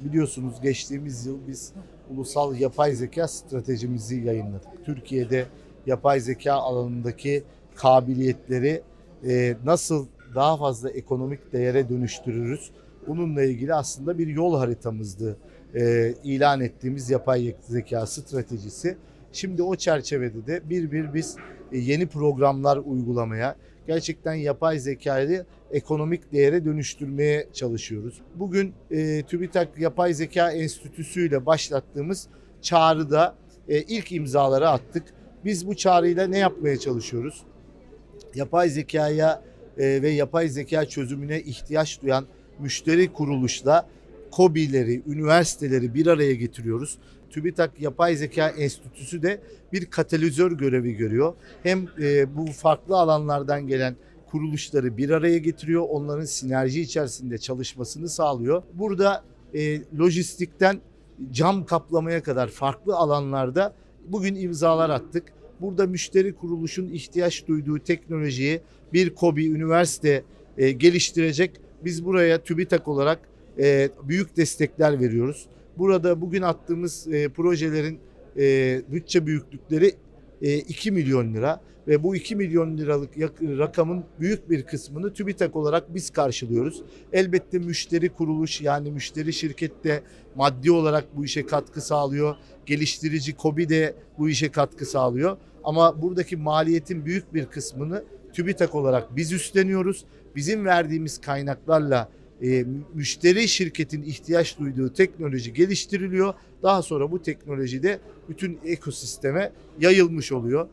Biliyorsunuz geçtiğimiz yıl biz ulusal yapay zeka stratejimizi yayınladık. Türkiye'de yapay zeka alanındaki kabiliyetleri e, nasıl daha fazla ekonomik değere dönüştürürüz? Bununla ilgili aslında bir yol haritamızdı e, ilan ettiğimiz yapay zeka stratejisi. Şimdi o çerçevede de bir bir biz e, yeni programlar uygulamaya, gerçekten yapay zekayı ekonomik değere dönüştürmeye çalışıyoruz. Bugün e, TÜBİTAK Yapay Zeka Enstitüsü ile başlattığımız çağrıda e, ilk imzaları attık. Biz bu çağrıyla ne yapmaya çalışıyoruz? Yapay zekaya e, ve yapay zeka çözümüne ihtiyaç duyan müşteri kuruluşla KOBİ'leri, üniversiteleri bir araya getiriyoruz. TÜBİTAK Yapay Zeka Enstitüsü de bir katalizör görevi görüyor. Hem e, bu farklı alanlardan gelen kuruluşları bir araya getiriyor. Onların sinerji içerisinde çalışmasını sağlıyor. Burada e, lojistikten cam kaplamaya kadar farklı alanlarda bugün imzalar attık. Burada müşteri kuruluşun ihtiyaç duyduğu teknolojiyi bir KOBİ, üniversite e, geliştirecek. Biz buraya TÜBİTAK olarak e, büyük destekler veriyoruz. Burada bugün attığımız e, projelerin e, bütçe büyüklükleri e, 2 milyon lira ve bu 2 milyon liralık rakamın büyük bir kısmını TÜBİTAK olarak biz karşılıyoruz. Elbette müşteri kuruluş yani müşteri şirket de maddi olarak bu işe katkı sağlıyor. Geliştirici KOBİ de bu işe katkı sağlıyor. Ama buradaki maliyetin büyük bir kısmını TÜBİTAK olarak biz üstleniyoruz. Bizim verdiğimiz kaynaklarla e, müşteri şirketin ihtiyaç duyduğu teknoloji geliştiriliyor. Daha sonra bu teknoloji de bütün ekosisteme yayılmış oluyor.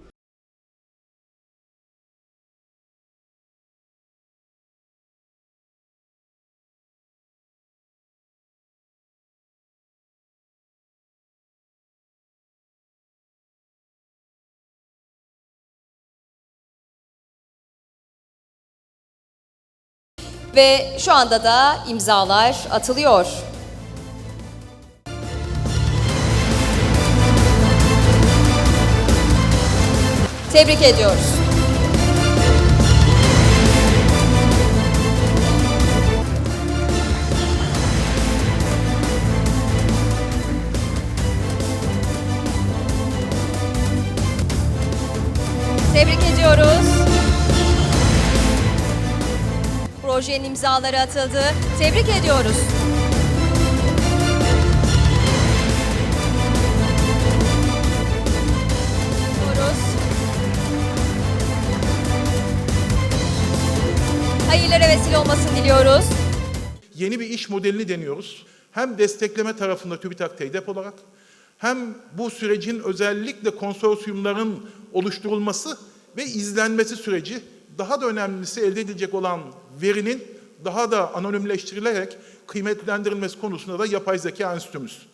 Ve şu anda da imzalar atılıyor. Tebrik ediyoruz. Tebrik ediyoruz. Projenin imzaları atıldı. Tebrik ediyoruz. Diyoruz. Hayırlara vesile olmasını diliyoruz. yeni bir iş modelini deniyoruz. Hem destekleme tarafında TÜBİTAK TEDEP olarak hem bu sürecin özellikle konsorsiyumların oluşturulması ve izlenmesi süreci daha da önemlisi elde edilecek olan verinin daha da anonimleştirilerek kıymetlendirilmesi konusunda da yapay zeka enstitümüz.